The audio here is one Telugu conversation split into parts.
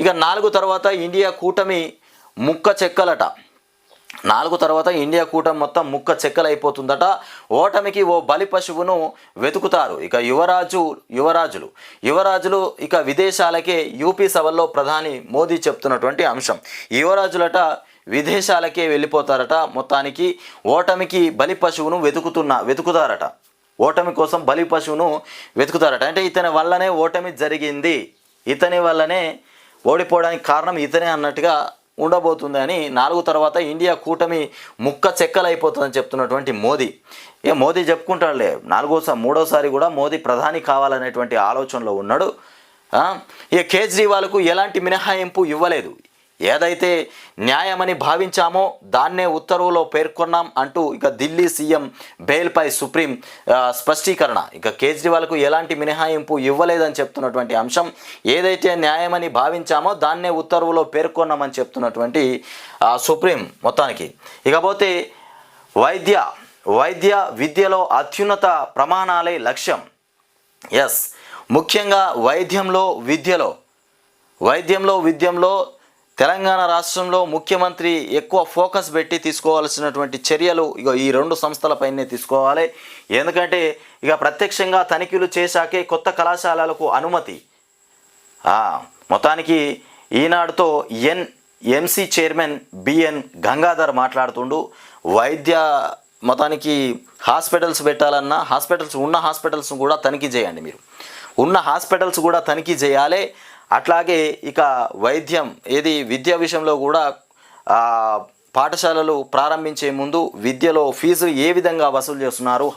ఇక నాలుగు తర్వాత ఇండియా కూటమి ముక్క చెక్కలట. నాలుగు తర్వాత ఇండియా కూటమి మొత్తం ముక్క చెక్కలైపోతుందట. ఓటమికి ఓ బలి పశువును వెతుకుతారు. ఇక యువరాజు యువరాజులు. యువరాజులు ఇక విదేశాలకే యూపీ సభల్లో ప్రధాని మోదీ చెప్తున్నటువంటి అంశం. యువరాజులట విదేశాలకే వెళ్ళిపోతారట. మొత్తానికి ఓటమికి బలి పశువును వెతుకుతున్న వెతుకుతారట. ఓటమి కోసం బలి పశువును వెతుకుతారట. అంటే ఇతని వల్లనే ఓటమి జరిగింది. ఇతని వల్లనే ఓడిపోవడానికి కారణం ఇతనే అన్నట్టుగా ఉండబోతుంది అని నాలుగు తర్వాత ఇండియా కూటమి ముక్క చెక్కలైపోతుందని చెప్తున్నటువంటి మోదీ. ఏ మోదీ చెప్పుకుంటాడులే నాలుగోసారి మూడోసారి కూడా మోదీ ప్రధాని కావాలనేటువంటి ఆలోచనలో ఉన్నాడు. ఇక కేజ్రీవాల్కు ఎలాంటి మినహాయింపు ఇవ్వలేదు. ఏదైతే న్యాయమని భావించామో దాన్నే ఉత్తర్వులో పేర్కొన్నాం అంటూ ఇక ఢిల్లీ సీఎం బెయిల్పై సుప్రీం స్పష్టీకరణ. ఇక కేజ్రీవాల్కు ఎలాంటి మినహాయింపు ఇవ్వలేదని చెప్తున్నటువంటి అంశం ఏదైతే న్యాయమని భావించామో దాన్నే ఉత్తర్వులో పేర్కొన్నామని చెప్తున్నటువంటి సుప్రీం మొత్తానికి. ఇకపోతే వైద్య వైద్య విద్యలో అత్యున్నత ప్రమాణాలే లక్ష్యం. ఎస్. ముఖ్యంగా వైద్యంలో విద్యలో వైద్యంలో విద్యంలో తెలంగాణ రాష్ట్రంలో ముఖ్యమంత్రి ఎక్కువ ఫోకస్ పెట్టి తీసుకోవాల్సినటువంటి చర్యలు ఇక ఈ రెండు సంస్థలపైనే తీసుకోవాలి. ఎందుకంటే ఇక ప్రత్యక్షంగా తనిఖీలు చేశాకే కొత్త కళాశాలలకు అనుమతి. మొత్తానికి ఈనాడుతో N MC chairman BN Gangadhar మాట్లాడుతుండు. వైద్య మొత్తానికి హాస్పిటల్స్ పెట్టాలన్నా హాస్పిటల్స్ ఉన్న హాస్పిటల్స్ కూడా తనిఖీ చేయండి మీరు. ఉన్న హాస్పిటల్స్ కూడా తనిఖీ చేయాలి. అట్లాగే ఇక వైద్యం ఏది విద్య విషయంలో కూడా పాఠశాలలు ప్రారంభించే ముందు విద్యలో ఫీజు ఏ విధంగా వసూలు చేస్తున్నారు?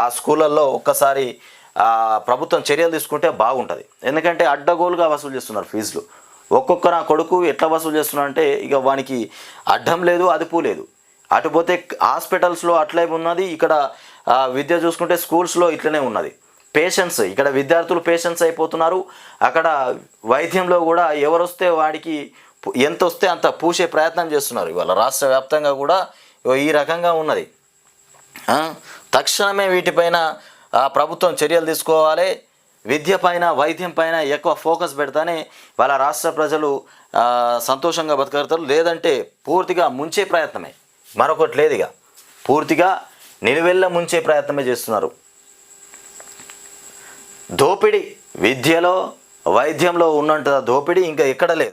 ఆ స్కూళ్ళల్లో ఒక్కసారి ప్రభుత్వం చర్యలు తీసుకుంటే బాగుంటుంది. ఎందుకంటే అడ్డగోలుగా వసూలు చేస్తున్నారు ఫీజులు. ఒక్కొక్క నా కొడుకు ఎట్లా వసూలు చేస్తున్నా అంటే ఇక వానికి అడ్డం లేదు అదుపు లేదు. అటుపోతే హాస్పిటల్స్లో అట్లే ఉన్నది ఇక్కడ విద్య చూసుకుంటే స్కూల్స్లో ఇట్లనే ఉన్నది. పేషెన్స్ ఇక్కడ విద్యార్థులు పేషెన్స్ అయిపోతున్నారు. అక్కడ వైద్యంలో కూడా ఎవరు వస్తే వాడికి ఎంత వస్తే అంత పూసే ప్రయత్నం చేస్తున్నారు. ఇవాళ రాష్ట్ర వ్యాప్తంగా కూడా ఈ రకంగా ఉన్నది. తక్షణమే వీటిపైన ప్రభుత్వం చర్యలు తీసుకోవాలి. విద్య పైన వైద్యం పైన ఎక్కువ ఫోకస్ పెడతానే వాళ్ళ రాష్ట్ర ప్రజలు సంతోషంగా బతకగలుగుతారు. లేదంటే పూర్తిగా ముంచే ప్రయత్నమే. మరొకటి లేదు ఇక పూర్తిగా నిలువెల్ల ముంచే ప్రయత్నమే చేస్తున్నారు. దోపిడీ విద్యలో వైద్యంలో ఉన్నంత దోపిడీ ఇంకా ఎక్కడ లేదు.